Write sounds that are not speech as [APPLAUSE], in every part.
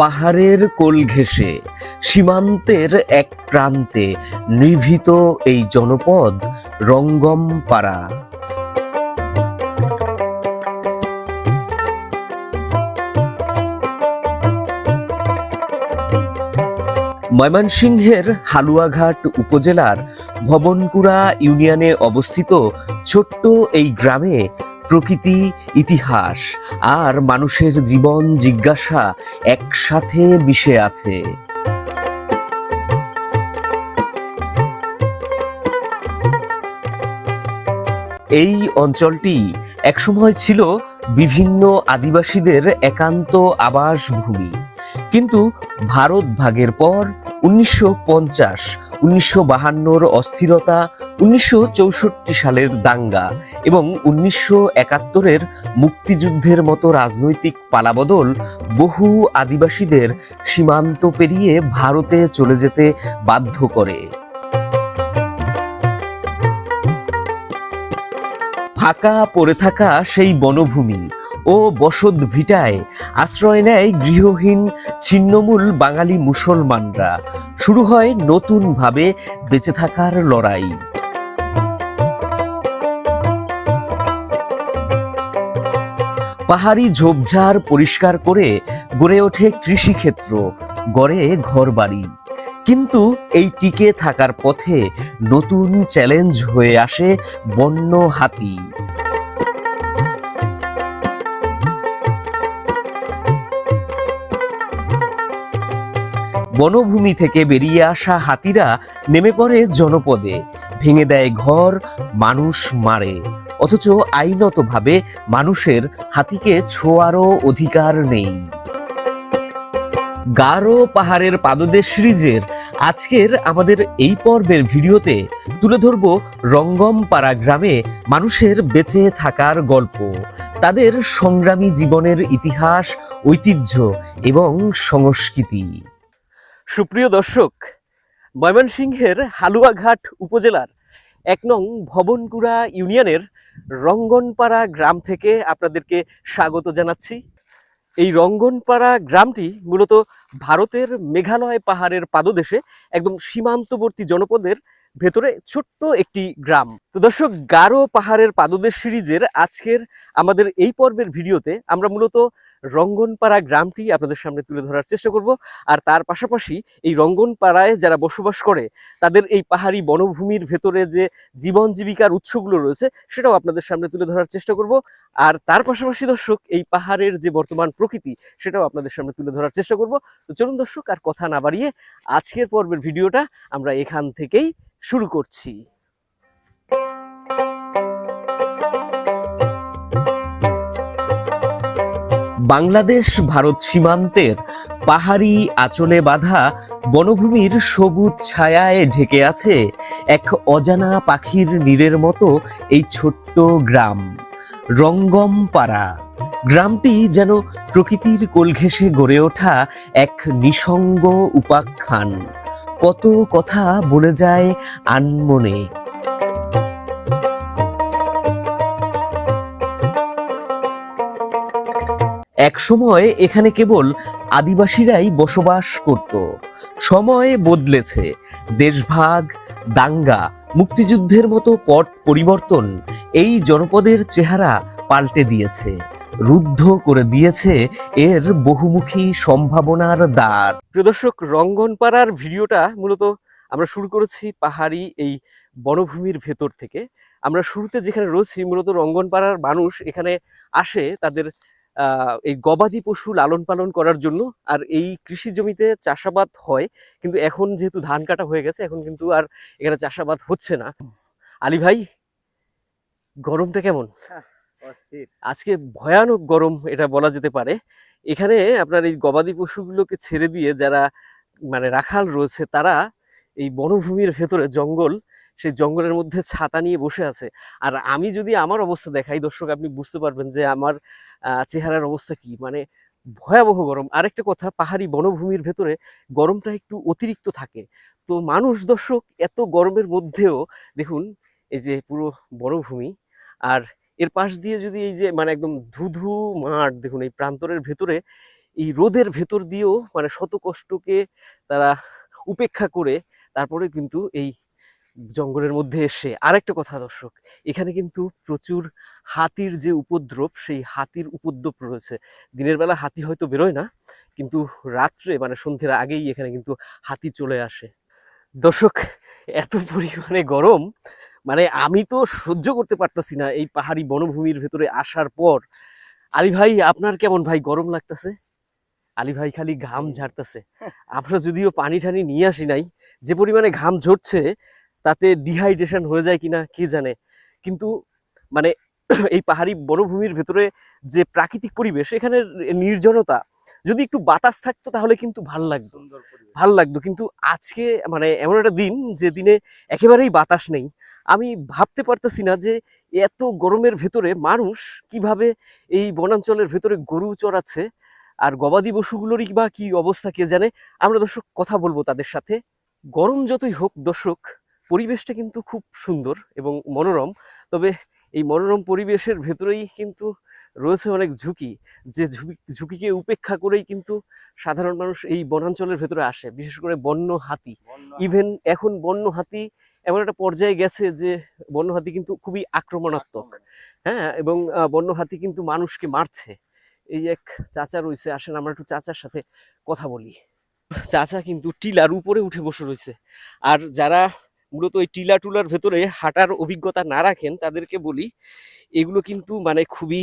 পাহাড়ের কোল ঘেঁষে, সীমান্তের এক প্রান্তে নিভৃত এই জনপদ রঙ্গম পাড়া ময়মনসিংহের হালুয়াঘাট উপজেলার ভবনকুড়া ইউনিয়নে অবস্থিত ছোট্ট এই গ্রামে প্রকৃতি, ইতিহাস আর মানুষের জীবন জিজ্ঞাসা একসাথে মিশে আছে। এই অঞ্চলটি একসময় ছিল বিভিন্ন আদিবাসীদের একান্ত আবাসভূমি। কিন্তু ভারত ভাগের পর উনিশশো পঞ্চাশ উনিশশো বাহান্নর অস্থিরতা, উনিশশো চৌষট্টি সালের দাঙ্গা এবং উনিশশো একাত্তরের মুক্তিযুদ্ধের মতো রাজনৈতিক পালাবদল বহু আদিবাসীদের সীমান্ত পেরিয়ে ভারতে চলে যেতে বাধ্য করে। ফাঁকা পড়ে থাকা সেই বনভূমি ও বসত ভিটায় আশ্রয় নেয় গৃহহীন ছিন্নমূল বাঙালি মুসলমানরা। শুরু হয় নতুনভাবে বেঁচে থাকার লড়াই। পাহাড়ি ঝোপঝাড় পরিষ্কার করে গড়ে ওঠে কৃষিক্ষেত্র, গড়ে ঘরবাড়ি। কিন্তু এই টিকে থাকার পথে নতুন চ্যালেঞ্জ হয়ে আসে বন্য হাতি। বনভূমি থেকে বেরিয়ে আসা হাতিরা নেমে পড়ে জনপদে। ভেঙে দেয় ঘর, মানুষ মারে। অথচ আইনতভাবে মানুষের হাতিকে ছোঁয়ারও অধিকার নেই। গারো পাহাড়ের পাদদেশ সিরিজের আজকের আমাদের এই পর্বের ভিডিওতে তুলে ধরব রঙ্গমপাড়া গ্রামে মানুষের বেঁচে থাকার গল্প, তাদের সংগ্রামী জীবনের ইতিহাস, ঐতিহ্য এবং সংস্কৃতি। সুপ্রিয় দর্শক, ময়মনসিংহের হালুয়াঘাট উপজেলার এক নং ভবনকুড়া ইউনিয়নের রঙ্গনপাড়া গ্রাম থেকে আপনাদেরকে স্বাগত জানাচ্ছি। এই রঙ্গনপাড়া গ্রামটি মূলত ভারতের মেঘালয় পাহাড়ের পাদদেশে একদম সীমান্তবর্তী জনপদের ভেতরে ছোট্ট একটি গ্রাম। তো দর্শক, গারো পাহাড়ের পাদদেশ সিরিজের আজকের আমাদের এই পর্বের ভিডিওতে আমরা মূলত রঙ্গনপাড়া গ্রামটি আপনাদের সামনে তুলে ধরার চেষ্টা করব। আর তার পাশাপাশি এই রঙ্গনপাড়ায় যারা বসবাস করে, তাদের এই পাহাড়ি বনভূমির ভেতরে যে জীবন জীবিকার উৎসগুলো রয়েছে, সেটাও আপনাদের সামনে তুলে ধরার চেষ্টা করব। আর তার পাশাপাশি দর্শক, এই পাহাড়ের যে বর্তমান প্রকৃতি, সেটাও আপনাদের সামনে তুলে ধরার চেষ্টা করব। তো চলুন দর্শক, আর কথা না বাড়িয়ে আজকের পর্বের ভিডিওটা আমরা এখান থেকেই শুরু করছি। বাংলাদেশ ভারত সীমান্তের পাহাড়ি আঁচলে বাঁধা বনভূমির সবুজ ছায়ায় ঢেকে আছে এক অজানা পাখির নীড়ের মতো এই ছোট্ট গ্রাম রঙ্গম পাড়া গ্রামটি যেন প্রকৃতির কোল ঘেঁষে গড়ে ওঠা এক নিসঙ্গ উপাখ্যান। কত কথা বলে যায় আনমনে। এক সময় এখানে কেবল আদিবাসীরাই বসবাস করত। সময় বদলেছে। দেশভাগ, দাঙ্গা, মুক্তিযুদ্ধের মতো পট পরিবর্তন এই জনপদের চেহারা পাল্টে দিয়েছে, রুদ্ধ করে দিয়েছে এর বহুমুখী সম্ভাবনার দ্বার। প্রিয় দর্শক, রঙ্গনপাড়ার ভিডিওটা মূলত আমরা শুরু করেছি পাহাড়ি এই বনভূমির ভেতর থেকে। আমরা শুরুতে যেখানে রয়েছি, মূলত রঙ্গনপাড়ার মানুষ এখানে আসে, তাদের এই গবাদি পশু লালন পালন করার জন্য আর এই কৃষি জমিতে চাষাবাদ হয় কিন্তু এখন যেহেতু ধান কাটা হয়ে গেছে এখন কিন্তু আর এখানে চাষাবাদ হচ্ছে না। আলী ভাই গরমটা কেমন? আজকে ভয়ানক গরম এটা বলা যেতে পারে। এখানে আপনার এই গবাদি পশুগুলোকে ছেড়ে দিয়ে যারা মানে রাখাল রয়েছে তারা এই বনভূমির ভেতরে জঙ্গল সেই জঙ্গলের মধ্যে ছাতা নিয়ে বসে আছে। আর আমি যদি আমার অবস্থা দেখাই দর্শক আপনি বুঝতে পারবেন যে আমার চেহারার অবস্থা কি? মানে ভয়াবহ গরম। আরেকটা কথা, পাহাড়ি বনভূমির ভেতরে গরমটা একটু অতিরিক্ত থাকে। তো মানুষ, দর্শক, এত গরমের মধ্যেও দেখুন, এই যে পুরো বনভূমি আর এর পাশ দিয়ে যদি এই যে মানে একদম ধুধু মাঠ, দেখুন, এই প্রান্তরের ভেতরে, এই রোদের ভেতর দিয়েও মানে শত কষ্টকে তারা উপেক্ষা করে, তারপরে কিন্তু এই জঙ্গলের মধ্যে এসে আরেকটা কথা দর্শক, এখানে কিন্তু প্রচুর হাতির যে উপদ্রব, সেই হাতির উপদ্রব রয়েছে। দিনের বেলা হাতি হয়তো বেরোয় না, কিন্তু রাত্রে মানে সন্ধ্যের আগেই এখানে কিন্তু হাতি চলে আসে। দর্শক, এত পরিমাণে গরম মানে আমি তো সহ্য করতে পারতাছি না এই পাহাড়ি বনভূমির ভেতরে আসার পর। আলী ভাই, আপনার কেমন ভাই? গরম লাগতেছে? আলী ভাই খালি ঘাম ঝাড়তেছে। আমরা যদিও পানি টানি নিয়ে আসি নাই, যে পরিমাণে ঘাম ঝরছে তাতে ডিহাইড্রেশন হয়ে যায় কিনা কে জানে? কিন্তু মানে [CLEARS THROAT] এই পাহাড়ি বনভূমির ভেতরে যে প্রাকৃতিক পরিবেশ এখানে নির্জনতা যদি একটু বাতাস থাকতো তাহলে কিন্তু ভালো লাগতো। ভালো লাগতো। কিন্তু আজকে মানে এমন একটা দিন যে দিনে একেবারেই বাতাস নেই। আমি ভাবতে পারতেছি না যে এত গরমের ভেতরে মানুষ কীভাবে এই বনাঞ্চলের ভেতরে গরু চড়াচ্ছে আর গবাদি পশুগুলোরই বা কি অবস্থা কে জানে? আমরা দর্শক কথা বলব তাদের সাথে। গরম যতই হোক দর্শক পরিবেশটা কিন্তু খুব সুন্দর এবং মনোরম। তবে এই মনোরম পরিবেশের ভেতরেই কিন্তু রয়েছে অনেক ঝুঁকি। যে ঝুঁকি ঝুঁকিকে উপেক্ষা করেই কিন্তু সাধারণ মানুষ এই বনাঞ্চলের ভেতরে আসে বিশেষ করে বন্য হাতি। ইভেন এখন বন্য হাতি এমন একটা পর্যায়ে গেছে যে বন্য হাতি কিন্তু খুবই আক্রমণাত্মক। হ্যাঁ এবং বন্য হাতি কিন্তু মানুষকে মারছে। এই এক চাচা রয়েছে আসেন আমরা একটু চাচার সাথে কথা বলি। চাচা কিন্তু টিলার উপরে উঠে বসে রয়েছে। আর যারা মূলত ওই টিলা টুলার ভেতরে হাঁটার অভিজ্ঞতা না রাখেন তাদেরকে বলি এগুলো কিন্তু মানে খুবই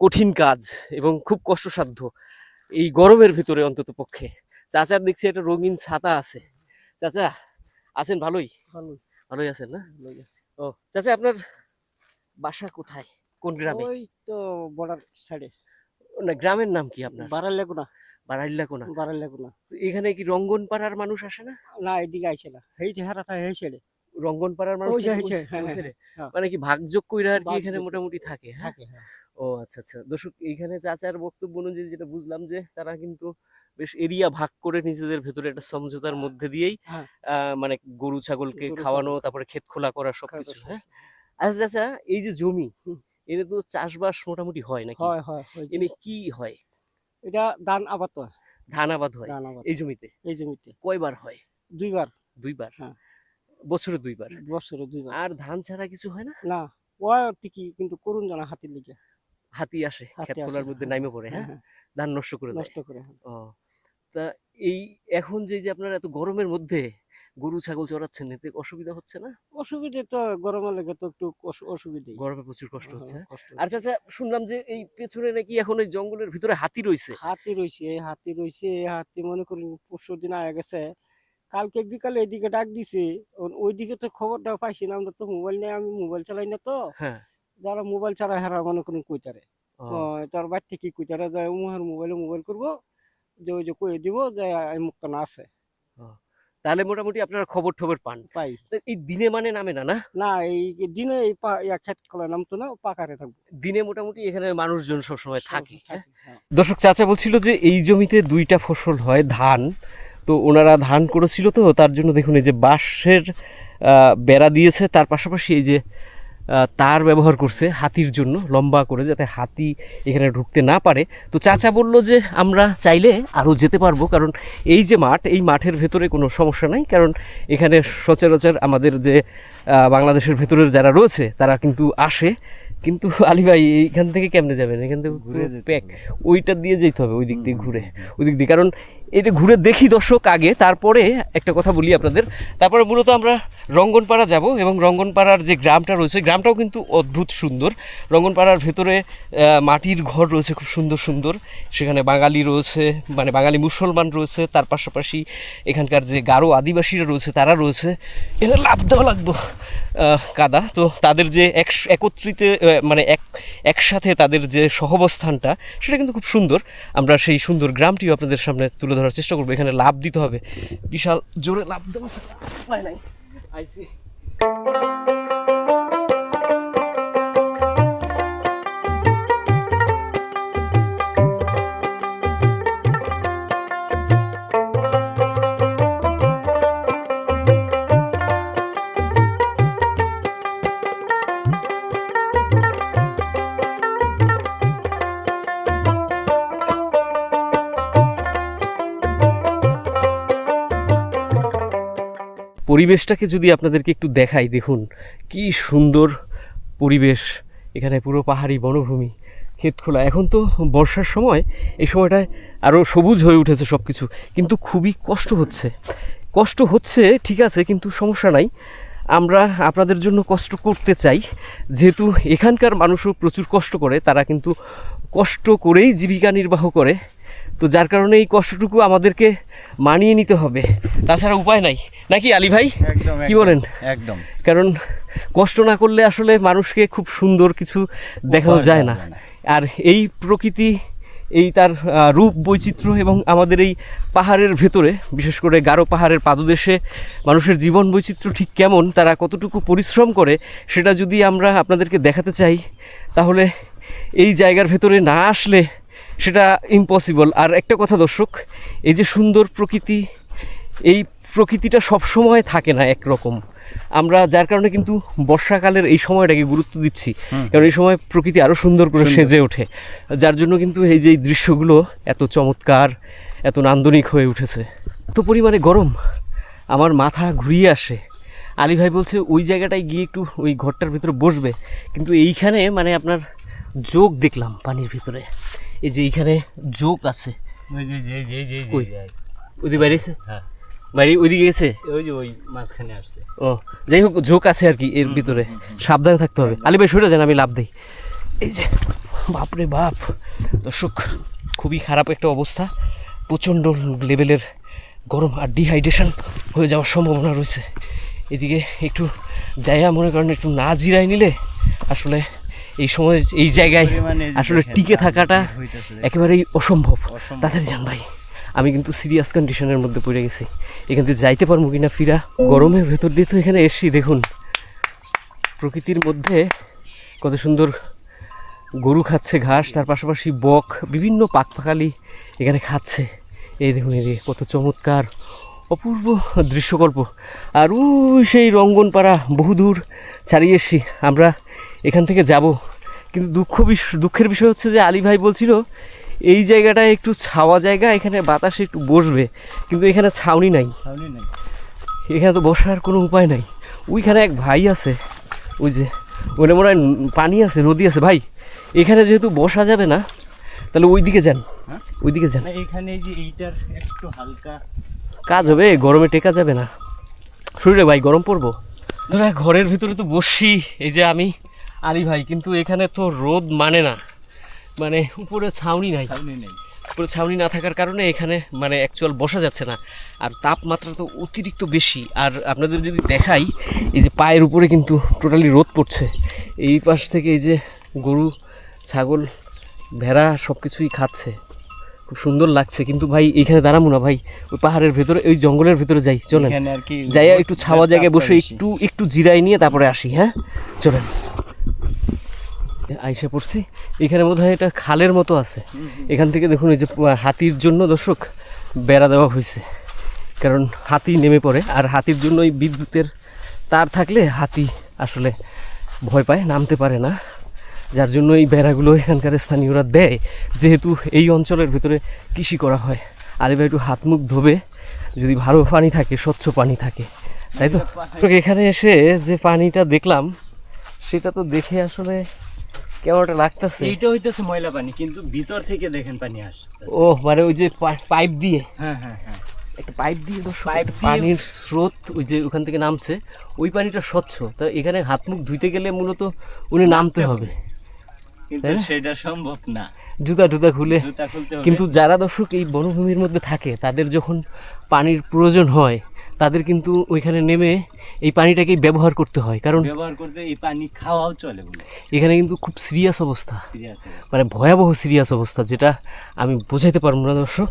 কঠিন কাজ এবং খুব কষ্টসাধ্য এই গরমের ভেতরে অন্তত পক্ষে। চাচার দেখছি একটা রঙিন ছাতা আছে। চাচা আছেন ভালোই? ভালো ভালোই আছেন না? ও চাচা আপনার বাসা কোথায়? কোন গ্রামে? ওই তো বর্ডার সাইডে। না গ্রামের নাম কি আপনার? বাড়ার এখানে কি রঙ্গন পাড়ার মানুষ আসে না? না এদিকে আইছে না। এই যে সাইডে রঙ্গন পাড়ার মানুষ হ্যাঁ, হ্যাঁ? হ্যাঁ। মানে কি ভাগযোগ কইরা আর কি এখানে মোটামুটি থাকে হ্যাঁ। ও আচ্ছা আচ্ছা। দর্শক এইখানে চাচার বক্তব্য অনুযায়ী যেটা বুঝলাম যে তারা কিন্তু বেশ এরিয়া ভাগ করে নিজেদের ভেতরে একটা সমঝোতার মধ্যে দিয়েই। আহ, মানে গরু ছাগলকে খাওয়ানো তারপরে ক্ষেত খোলা করা সবকিছু হ্যাঁ? আচ্ছা চাচা এই যে জমি। এনে তো চাষবাস মোটামুটি হয় নাকি? হয় হয় এনে কি হয়? এটা ধান আবাদ হয়। ধান আবাদ হয়। এই জমিতে? এই জমিতে। কয়বার হয়? দুইবার। দুইবার? হ্যাঁ। বছরে দুইবার? বছরে দুইবার। আর ধান ছাড়া কিছু হয় না? না ওই ঠিকই কিন্তু করুন জানা হাতির লিগে। হাতি আসে খেত খোলার মধ্যে হ্যাঁ, নাইমে পড়ে হ্যাঁ? হ্যাঁ, ধান নষ্ট করে নষ্ট করে। ও তা এই এখন যে যে আপনারা এত গরমের মধ্যে গরু ছাগল চড়াচ্ছেন এতে অসুবিধা হচ্ছে না? অসুবিধে তো গরমে লেগে তো একটু অসুবিধে গরমে প্রচুর কষ্ট হচ্ছে হ্যাঁ? আর চাচা শুনলাম যে এই পেছনে নাকি এখন ওই জঙ্গলের ভিতরে হাতি রয়েছে হাতি রয়েছে এই হাতি রয়েছে এই হাতি মনে করি পরশু দিন আগে গেছে। কালকে বিকালে এদিকে ডাক দিছে ওইদিকে তো খবরটা পাইছি না আমরা তো মোবাইল নেই আমি মোবাইল চালাই না তো। হ্যাঁ। যারা মোবাইল ছাড়া হেরা মনে করেন কইতারে। তার বাড়িতে থেকে কইতারে? যে উমার মোবাইলে মোবাইল করব যে ওই যে কই দিব যে এই মুক্ত না আছে। তাহলে মোটামুটি আপনারা খবর টবর পান। পাই। তা এই দিনে মানে নামে না না? না এই দিনে এই পা খেত খোলা নামতো না পাকারে থাকবে। দিনে মোটামুটি এখানে মানুষজন সবসময় থাকে হ্যাঁ? হ্যাঁ। দর্শক চাচা বলছিল যে এই জমিতে দুইটা ফসল হয় ধান। তো ওনারা ধান করেছিল তো তার জন্য দেখুন এই যে বাঁশের বেড়া দিয়েছে তার পাশাপাশি এই যে তার ব্যবহার করছে হাতির জন্য লম্বা করে যাতে হাতি এখানে ঢুকতে না পারে। তো চাচা বলল যে আমরা চাইলে আরও যেতে পারব কারণ এই যে মাঠ এই মাঠের ভেতরে কোনো সমস্যা নাই। কারণ এখানে সচরাচর আমাদের যে বাংলাদেশের ভেতরের যারা রয়েছে তারা কিন্তু আসে। কিন্তু আলী ভাই এইখান থেকে কেমনে যাবেন? এখান থেকে ঘুরে প্যাক ওইটা দিয়ে যেতে হবে ওই দিক দিয়ে ঘুরে ওই দিক দিয়ে। কারণ এটা ঘুরে দেখি দর্শক আগে, তারপরে একটা কথা বলি আপনাদের। তারপরে মূলত আমরা রঙ্গনপাড়া যাব এবং রঙ্গনপাড়ার যে গ্রামটা রয়েছে, গ্রামটাও কিন্তু অদ্ভুত সুন্দর। রঙ্গনপাড়ার ভেতরে মাটির ঘর রয়েছে খুব সুন্দর সুন্দর। সেখানে বাঙালি রয়েছে মানে বাঙালি মুসলমান রয়েছে, তার পাশাপাশি এখানকার যে গারো আদিবাসীরা রয়েছে, তারা রয়েছে। এখানে লাভ দেওয়া লাগবো কাদা। তো তাদের যে এক, একত্রিত মানে এক, একসাথে তাদের যে সহবস্থানটা, সেটা কিন্তু খুব সুন্দর। আমরা সেই সুন্দর গ্রামটিও আপনাদের সামনে তুলে ধরার চেষ্টা করব এখানে লাভ দিতে হবে। বিশাল জোরে লাভ দেওয়া নাই। আইসি। পরিবেশটাকে যদি আপনাদেরকে একটু দেখাই, দেখুন, কি সুন্দর পরিবেশ। এখানে পুরো পাহাড়ি বনভূমি ক্ষেত খোলা এখন তো বর্ষার সময়, এই সময়টায় আরও সবুজ হয়ে উঠেছে সব কিছু কিন্তু খুবই কষ্ট হচ্ছে। কষ্ট হচ্ছে, ঠিক আছে, কিন্তু সমস্যা নাই। আমরা আপনাদের জন্য কষ্ট করতে চাই। যেহেতু এখানকার মানুষও প্রচুর কষ্ট করে, তারা কিন্তু কষ্ট করেই জীবিকা নির্বাহ করে। তো যার কারণে এই কষ্টটুকু আমাদেরকে মানিয়ে নিতে হবে। তাছাড়া উপায় নাই। নাকি আলী ভাই? একদম কি বলেন? একদম। কারণ কষ্ট না করলে আসলে মানুষকে খুব সুন্দর কিছু দেখানো যায় না। আর এই প্রকৃতি এই তার রূপ বৈচিত্র্য এবং আমাদের এই পাহাড়ের ভেতরে বিশেষ করে গারো পাহাড়ের পাদদেশে মানুষের জীবন বৈচিত্র্য ঠিক কেমন তারা কতটুকু পরিশ্রম করে সেটা যদি আমরা আপনাদেরকে দেখাতে চাই তাহলে এই জায়গার ভেতরে না আসলে সেটা ইম্পসিবল আর একটা কথা দর্শক এই যে সুন্দর প্রকৃতি এই প্রকৃতিটা সব সময় থাকে না একরকম। আমরা যার কারণে কিন্তু বর্ষাকালের এই সময়টাকে গুরুত্ব দিচ্ছি। কারণ এই সময় প্রকৃতি আরও সুন্দর করে সেজে ওঠে। যার জন্য কিন্তু এই যে এই দৃশ্যগুলো এত চমৎকার এত নান্দনিক হয়ে উঠেছে। এত পরিমাণে গরম আমার মাথা ঘুরিয়ে আসে। আলী ভাই বলছে ওই জায়গাটায় গিয়ে একটু ওই ঘরটার ভিতরে বসবে। কিন্তু এইখানে মানে আপনার যোগ দেখলাম পানির ভিতরে। এই যে এইখানে যোগ আছে। ওই বাইরে হ্যাঁ। বাইরে ওইদিকে গেছে? ওই যে ওই মাঝখানে আসছে। ও যাই হোক ঝোঁক আছে আর কি এর ভিতরে। সাবধানে থাকতে হবে। আলী ভাই সরে যান আমি লাভ দিই। এই যে বাপরে বাপ। দর্শক খুবই খারাপ একটা অবস্থা। প্রচণ্ড লেভেলের গরম আর ডিহাইড্রেশন হয়ে যাওয়ার সম্ভাবনা রয়েছে। এদিকে একটু জায়গা মনে করেন একটু না জিরাই নিলে আসলে এই সময় এই জায়গায় আসলে টিকে থাকাটা দেখেন। একেবারেই অসম্ভব। তাড়াতাড়ি যান ভাই। আমি কিন্তু সিরিয়াস কন্ডিশনের মধ্যে পড়ে গেছি। এখান থেকে যাইতে পারব কিনা ফিরা? গরমের ভেতর দিয়ে তো এখানে এসছি দেখুন। প্রকৃতির মধ্যে কত সুন্দর গরু খাচ্ছে ঘাস তার পাশাপাশি বক বিভিন্ন পাকপাখালি এখানে খাচ্ছে। এই দেখুন এই কত চমৎকার অপূর্ব দৃশ্যকল্প। আর ওই সেই রঙ্গনপাড়া বহুদূর ছাড়িয়ে এসছি। আমরা এখান থেকে যাব। কিন্তু দুঃখ দুঃখের বিষয় হচ্ছে যে আলী ভাই বলছিল এই জায়গাটায় একটু ছাওয়া জায়গা এখানে বাতাসে একটু বসবে। কিন্তু এখানে ছাউনি নাই। এখানে তো বসার কোনো উপায় নাই। ওইখানে এক ভাই আছে ওই যে ওখানে মনে হয় পানি আছে নদী আছে। ভাই এখানে যেহেতু বসা যাবে না তাহলে ওই দিকে যান। হ্যাঁ? ওই দিকে যান এখানে এই যে এইটার একটু হালকা কাজ হবে গরমে টেকা যাবে না। শরীরে ভাই গরম পড়ব। ধরা ঘরের ভিতরে তো বসছি এই যে আমি। আলী ভাই কিন্তু এখানে তো রোদ মানে না। মানে উপরে ছাউনি নাই। উপরে ছাউনি না থাকার কারণে এখানে মানে অ্যাকচুয়াল বসা যাচ্ছে না। আর তাপমাত্রা তো অতিরিক্ত বেশি। আর আপনাদের যদি দেখাই এই যে পায়ের উপরে কিন্তু টোটালি রোদ পড়ছে। এই পাশ থেকে এই যে গরু ছাগল ভেড়া সব কিছুই খাচ্ছে। খুব সুন্দর লাগছে। কিন্তু ভাই এখানে দাঁড়াবো না ভাই। ওই পাহাড়ের ভেতরে ওই জঙ্গলের ভেতরে যাই। চলেন। এখানে আর কি যাই একটু ছাওয়া জায়গায় বসে একটু একটু জিরাই নিয়ে তারপরে আসি হ্যাঁ? চলেন। আইসা পড়ছি। এখানে বোধ হয় এটা খালের মতো আছে। এখান থেকে দেখুন এই যে হাতির জন্য দর্শক বেড়া দেওয়া হয়েছে। কারণ হাতি নেমে পড়ে আর হাতির জন্য এই বিদ্যুতের তার থাকলে হাতি আসলে ভয় পায় নামতে পারে না। যার জন্য এই বেড়াগুলো এখানকার স্থানীয়রা দেয় যেহেতু এই অঞ্চলের ভিতরে কৃষি করা হয়। আর এবার একটু হাত মুখ ধোবে যদি ভালো পানি থাকে স্বচ্ছ পানি থাকে তাই তো? তো এখানে এসে যে পানিটা দেখলাম সেটা তো দেখে আসলে কেমন একটা লাগতেছে এইটা হইতেছে ময়লা পানি কিন্তু ভিতর থেকে দেখেন পানি আসছে ও মানে ওই যে পাইপ দিয়ে? হ্যাঁ হ্যাঁ হ্যাঁ। একটা পাইপ দিয়ে তো পাইপ পানির স্রোত ওই যে ওখান থেকে নামছে ওই পানিটা স্বচ্ছ। তা এখানে হাত মুখ ধুইতে গেলে মূলত উনি নামতে হবে। কিন্তু সেটা সম্ভব না। জুতা টুতা খুলে। কিন্তু যারা দর্শক এই বনভূমির মধ্যে থাকে তাদের যখন পানির প্রয়োজন হয় তাদের কিন্তু ওইখানে নেমে এই পানিটাকেই ব্যবহার করতে হয়। কারণ ব্যবহার করতে এই পানি খাওয়াও চলে এখানে কিন্তু খুব সিরিয়াস অবস্থা। মানে ভয়াবহ সিরিয়াস অবস্থা যেটা আমি বোঝাইতে পারব না দর্শক।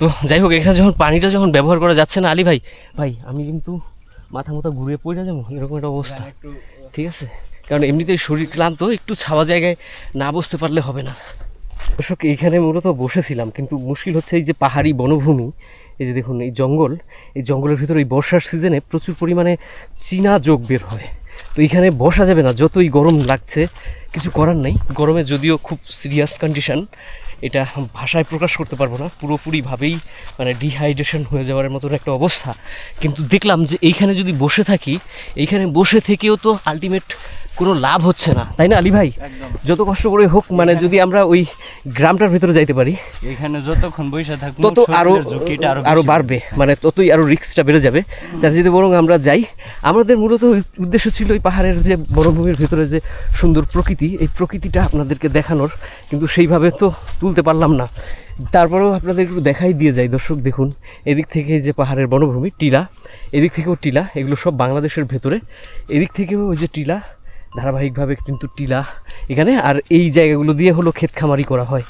তো যাই হোক এখানে যখন পানিটা যখন ব্যবহার করা যাচ্ছে না আলী ভাই ভাই আমি কিন্তু মাথা মাথা ঘুরিয়ে পড়ে যাব এরকম একটা অবস্থা। ঠিক আছে? কারণ এমনিতেই শরীর ক্লান্ত একটু ছাওয়া জায়গায় না বসতে পারলে হবে না। দর্শক এইখানে মূলত বসেছিলাম কিন্তু মুশকিল হচ্ছে এই যে পাহাড়ি বনভূমি এই যে দেখুন, এই জঙ্গল, এই জঙ্গলের ভিতরে এই বর্ষার সিজনে প্রচুর পরিমাণে চীনা যোগ বের হয়। তো এইখানে বসা যাবে না, যতই গরম লাগছে, কিছু করার নাই। গরমে যদিও খুব সিরিয়াস কন্ডিশন এটা ভাষায় প্রকাশ করতে পারব না। পুরোপুরিভাবেই মানে ডিহাইড্রেশন হয়ে যাওয়ার মতন একটা অবস্থা। কিন্তু দেখলাম যে এইখানে যদি বসে থাকি, এইখানে বসে থেকেও তো আলটিমেট কোনো লাভ হচ্ছে না। তাই না আলী ভাই? যত কষ্ট করে হোক মানে যদি আমরা ওই গ্রামটার ভিতরে যাইতে পারি এখানে যতক্ষণ বসে থাকব তত আরও শরীরের ঝুঁকিটা আরও আরও বাড়বে। মানে ততই আরও রিস্কটা বেড়ে যাবে। তার যদি বরং আমরা যাই। আমাদের মূলত উদ্দেশ্য ছিল ওই পাহাড়ের যে বনভূমির ভিতরে যে সুন্দর প্রকৃতি এই প্রকৃতিটা আপনাদেরকে দেখানোর। কিন্তু সেইভাবে তো তুলতে পারলাম না। তারপরেও আপনাদের একটু দেখাই দিয়ে যাই। দর্শক দেখুন এদিক থেকে যে পাহাড়ের বনভূমি টিলা এদিক থেকেও টিলা এগুলো সব বাংলাদেশের ভেতরে। এদিক থেকেও ওই যে টিলা ধারাবাহিকভাবে কিন্তু টিলা এখানে, আর এই জায়গাগুলো দিয়ে হলো ক্ষেত খামারি করা হয়।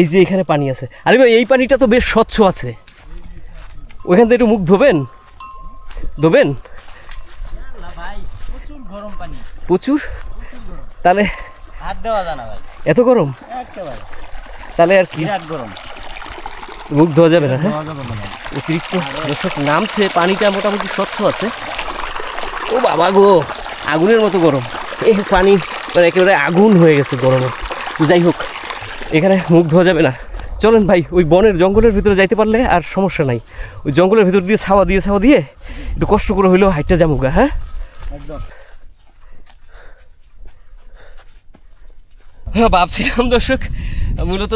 এই যে এখানে পানি আছে। আরে ভাই, এই পানিটা তো বেশ স্বচ্ছ আছে। ওইখান থেকে একটু মুখ ধোবেন? ধোবেন? প্রচুর? তাহলে হাত দেওয়া এত গরম? তাহলে আর কি? গরম মুখ ধোয়া যাবে না হ্যাঁ। অতিরিক্ত নামছে, পানিটা মোটামুটি স্বচ্ছ আছে। ও বাবা গো, আগুনের মতো গরম। এই পানি মানে একেবারে আগুন হয়ে গেছে গরমে। যাই হোক এখানে মুখ ধোয়া যাবে না। চলেন ভাই ওই বনের জঙ্গলের ভিতরে যাইতে পারলে আর সমস্যা নাই। ওই জঙ্গলের ভিতর দিয়ে ছাওয়া দিয়ে ছাওয়া দিয়ে একটু কষ্ট করে হইলেও হাইটটা যামুগা হ্যাঁ? একদম। হ্যাঁ ভাবছিলাম দর্শক মূলত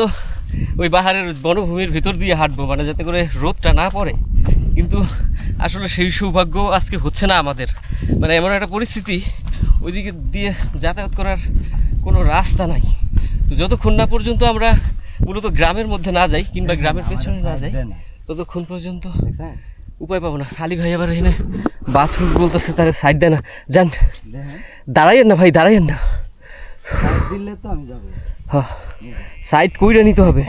ওই পাহাড়ের বনভূমির ভিতর দিয়ে হাঁটবো মানে যাতে করে রোদটা না পড়ে। কিন্তু আসলে সেই সৌভাগ্য আজকে হচ্ছে না আমাদের। মানে এমন একটা পরিস্থিতি ওইদিকে দিয়ে যাতায়াত করার কোনো রাস্তা নাই। তো যতক্ষণ না পর্যন্ত আমরা মূলত গ্রামের মধ্যে না যাই কিংবা গ্রামের পেছনে না যাই ততক্ষণ পর্যন্ত? উপায় পাবো না। খালি ভাই আবার এখানে বাস রুট বলতেছে তারা সাইড দেয় না। যান। দাঁড়াইয়েন না ভাই দাঁড়াইয়েন না। দিলে তো আমি যাব। হ্যাঁ সাইড কইরা নিতে হবে।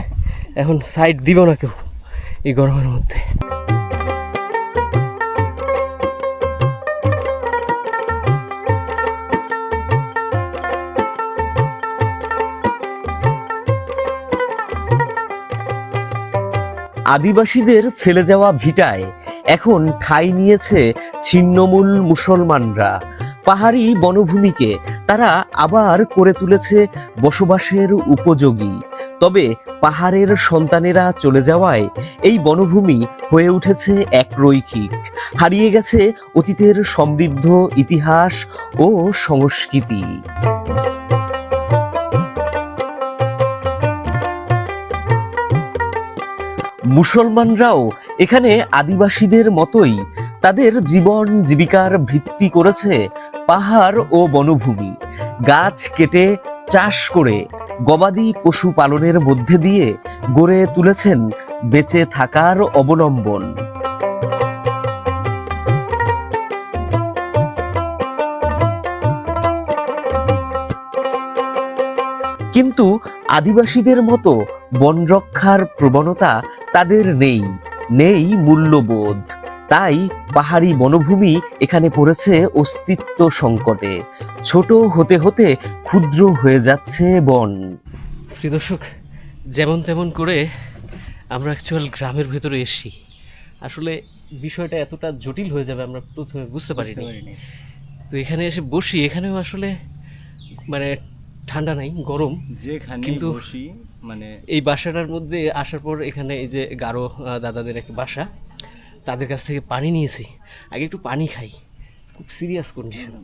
এখন সাইড দিব না কেউ এই গরমের মধ্যে। আদিবাসীদের ফেলে যাওয়া ভিটায় এখন ঠাঁই নিয়েছে ছিন্নমূল মুসলমানরা। পাহাড়ি বনভূমিকে তারা আবার করে তুলেছে বসবাসের উপযোগী। তবে পাহাড়ের সন্তানেরা চলে যাওয়ায় এই বনভূমি হয়ে উঠেছে একরৈখিক হারিয়ে গেছে অতীতের সমৃদ্ধ ইতিহাস ও সংস্কৃতি। মুসলমানরাও এখানে আদিবাসীদের মতোই তাদের জীবন জীবিকার ভিত্তি করেছে পাহাড় ও বনভূমি। গাছ কেটে, চাষ করে, গবাদি পশু পালনের মধ্যে দিয়ে গড়ে তুলেছেন বেঁচে থাকার অবলম্বন। কিন্তু আদিবাসীদের মতো বন রক্ষার প্রবণতা তাদের নেই নেই মূল্যবোধ। তাই পাহাড়ি বনভূমি এখানে পড়েছে অস্তিত্ব সংকটে। ছোট হতে হতে ক্ষুদ্র হয়ে যাচ্ছে বন। প্রিয় দর্শক যেমন তেমন করে আমরা অ্যাকচুয়াল গ্রামের ভেতরে এসছি। আসলে বিষয়টা এতটা জটিল হয়ে যাবে আমরা প্রথমে বুঝতে পারিনি। তো এখানে এসে বসি এখানেও আসলে মানে ঠান্ডা নাই গরম। যেখানে কিন্তু- বসি মানে এই বাসাটার মধ্যে আসার পর এখানে এই যে গারো দাদাদের একটা বাসা তাদের কাছ থেকে পানি নিয়েছি। আগে একটু পানি খাই। খুব সিরিয়াস কন্ডিশন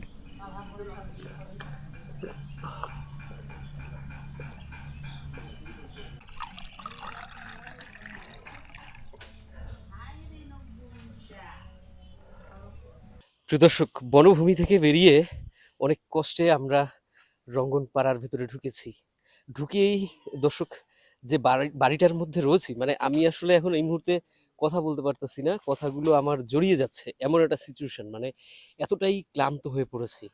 প্রিয়দর্শক বনভূমি থেকে বেরিয়ে অনেক কষ্টে আমরা রঙ্গন পাড়ার ভিতরে ঢুকেছি। ঢুকেই দর্শক যে বাড়ি- বাড়িটার মধ্যে রয়েছি মানে আমি আসলে এখন এই মুহূর্তে কথা বলতে পারতেছি না, কথাগুলো আমার জড়িয়ে যাচ্ছে এমন একটা সিচুয়েশন মানে এতটাই ক্লান্ত হয়ে পড়েছি।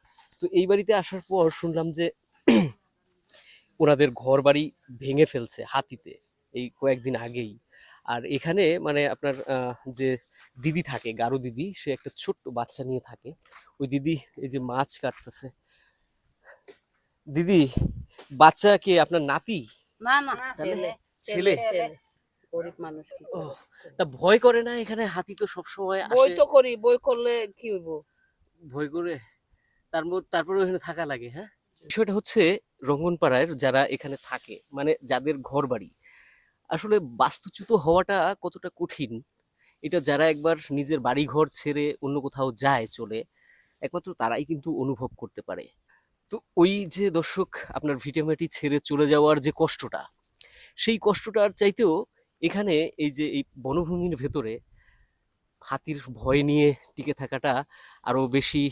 তো এই বাড়িতে আসার পর শুনলাম যে [CLEARS THROAT] ওনাদের ঘর বাড়ি ভেঙে ফেলছে হাতিতে এই কয়েকদিন আগেই। আর এখানে মানে আপনার যে দিদি থাকে, গারো দিদি, সে একটা ছোট্ট বাচ্চা নিয়ে থাকে। ওই দিদি এই যে মাছ কাটতেছে দিদি বাচ্চা কে? আপনার নাতি? না না ছেলে। ছেলে। ছেলে গরিব মানুষ ও, তা ভয় করে না? এখানে হাতি তো সবসময় বই আসে তো করি বই করলে কি হইব? ভয় করে? তার মধ্যে তারপরে ওখানে থাকা লাগে হ্যাঁ? বিষয়টা হচ্ছে রঙ্গনপাড়ায় যারা এখানে থাকে মানে যাদের ঘর বাড়ি আসলে বাস্তুচ্যুত হওয়াটা কতটা কঠিন এটা যারা একবার নিজের বাড়িঘর ছেড়ে অন্য কোথাও যায় চলে একমাত্র তারাই কিন্তু অনুভব করতে পারে। তো ওই যে দর্শক আপনার ভিটেমাটি ছেড়ে চলে যাওয়ার যে কষ্টটা সেই কষ্টটার চাইতেও এখানে এই যে এই বনভূমির ভেতরে হাতির ভয় নিয়ে টিকে থাকাটা আরও বেশি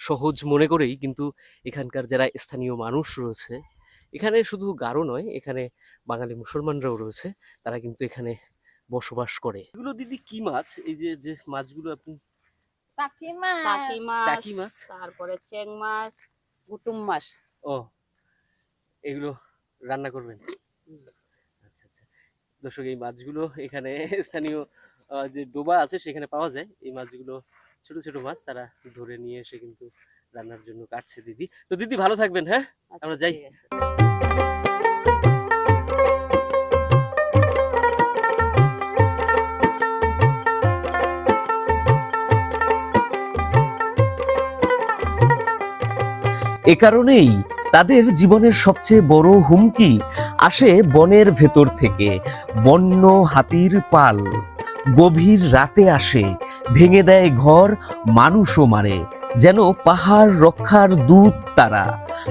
সহজ মনে করেই কিন্তু এখানকার যারা স্থানীয় মানুষ রয়েছে এখানে শুধু গারো নয় এখানে বাঙালি মুসলমানরাও রয়েছে তারা কিন্তু এখানে বসবাস করে। এগুলো দিদি কি মাছ? এই যে যে মাছগুলো আপনি টাকি টাকি মাছ। মাছ? তারপরে চেং মাছ। গুটুম মাছ। ও এগুলো রান্না করবেন? আচ্ছা আচ্ছা। দর্শক এই মাছগুলো এখানে স্থানীয় যে ডোবা আছে সেখানে পাওয়া যায়। এই মাছগুলো ছোট ছোট মাছ তারা ধরে নিয়ে এসে কিন্তু রান্নার জন্য কাটছে দিদি। তো দিদি ভালো থাকবেন হ্যাঁ? আচ্ছা, আমরা যাই। এ কারণেই তাদের জীবনের সবচেয়ে বড় হুমকি আসে বনের ভেতর থেকে। বন্য হাতির পাল গভীর রাতে আসে, ভেঙে দেয় ঘর, মানুষও মারে, যেন পাহাড় রক্ষার দূত তারা।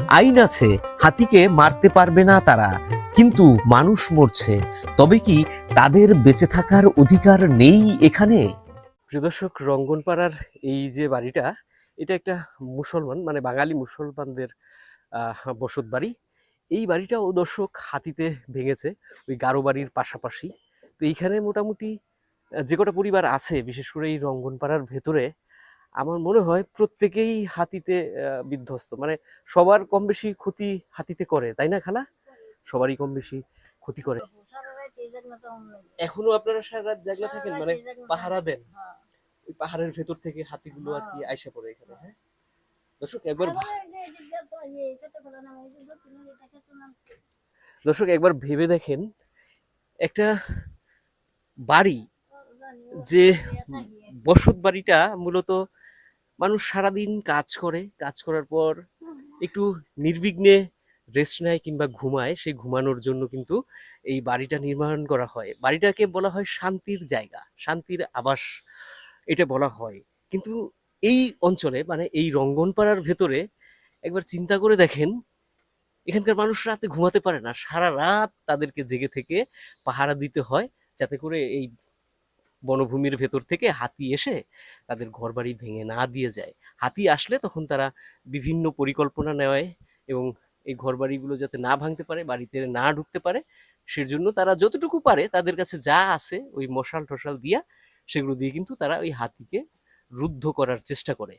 আইন আছে, হাতিকে মারতে পারবে না তারা, কিন্তু মানুষ মরছে। তবে কি তাদের বেঁচে থাকার অধিকার নেই এখানে? প্রিয় দর্শক, রঙ্গনপাড়ার এই যে বাড়িটা এটা একটা মুসলমান মানে বাঙালি মুসলমানদের বসত বাড়ি। এই বাড়িটাও দর্শক হাতিতে ভেঙেছে ওই গারো বাড়ির পাশাপাশি। তো এইখানে মোটামুটি যে কটা পরিবার আছে বিশেষ করে এই রঙ্গনপাড়ার ভেতরে আমার মনে হয় প্রত্যেকেই হাতিতে বিধ্বস্ত। মানে সবার কম বেশি ক্ষতি হাতিতে করে তাই না খালা? সবারই কম বেশি ক্ষতি করে। এখনও আপনারা সারা রাত জাগলা থাকেন? মানে পাহারা দেন? ওই পাহাড়ের ভেতর থেকে হাতিগুলো আর কি আইসা পড়ে এখানে হ্যাঁ? দর্শক একবার দর্শক একবার ভেবে দেখেন একটা বাড়ি যে বসত বাড়িটা মূলত মানুষ সারাদিন কাজ করে কাজ করার পর একটু নির্বিঘ্নে রেস্ট নেয় কিংবা ঘুমায় সেই ঘুমানোর জন্য কিন্তু এই বাড়িটা নির্মাণ করা হয়। বাড়িটাকে বলা হয় শান্তির জায়গা শান্তির আবাস। এটা বলা হয়। কিন্তু এই অঞ্চলে মানে এই রঙ্গনপাড়ার ভেতরে একবার চিন্তা করে দেখেন, এখানকার মানুষ রাতে ঘুমাতে পারে না। সারা রাত তাদেরকে জেগে থেকে পাহারা দিতে হয়, যাতে করে এই বনভূমির ভেতর থেকে হাতি এসে তাদের ঘরবাড়ি ভেঙে না দিয়ে যায়। হাতি আসলে তখন তারা বিভিন্ন পরিকল্পনা নেয় এবং এই ঘরবাড়িগুলো যাতে না ভাঙতে পারে, বাড়িতে না ঢুকতে পারে, সেজন্য তারা যতটুকু পারে তাদের কাছে যা আছে ওই মশাল টশাল দিয়া সেগুলো দিয়ে কিন্তু তারা ওই হাতিকে রুদ্ধ করার চেষ্টা করে।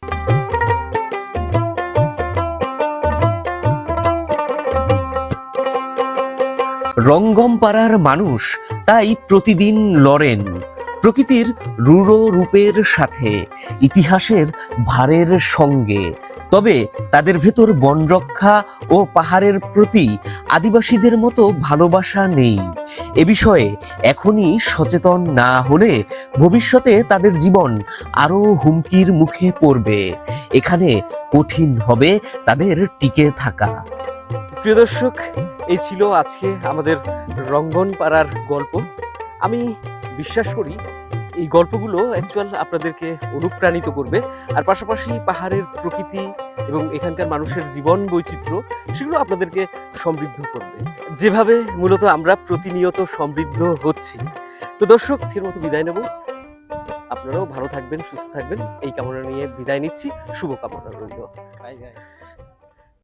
রঙ্গম পাড়ার মানুষ তাই প্রতিদিন লড়েন। প্রকৃতির রূঢ় রূপের সাথে, ইতিহাসের ভারের সঙ্গে। তবে তাদের ভেতর বন রক্ষা ও পাহাড়ের প্রতি আদিবাসীদের মতো ভালোবাসা নেই। এ বিষয়ে এখনই সচেতন না হলে ভবিষ্যতে তাদের জীবন আরও হুমকির মুখে পড়বে। এখানে কঠিন হবে তাদের টিকে থাকা। প্রিয় দর্শক, এই ছিল আজকে আমাদের রঙ্গন পাড়ার গল্প। আমি বিশ্বাস করি এই গল্পগুলো অ্যাকচুয়াল আপনাদেরকে অনুপ্রাণিত করবে। আর পাশাপাশি পাহাড়ের প্রকৃতি এবং এখানকার মানুষের জীবন বৈচিত্র্য, সেগুলো আপনাদেরকে সমৃদ্ধ করবে। যেভাবে মূলত আমরা প্রতিনিয়ত সমৃদ্ধ হচ্ছি। তো দর্শক ছিল মতো বিদায় নেব। আপনারাও ভালো থাকবেন, সুস্থ থাকবেন। এই কামনা নিয়ে বিদায় নিচ্ছি। শুভকামনা রইল।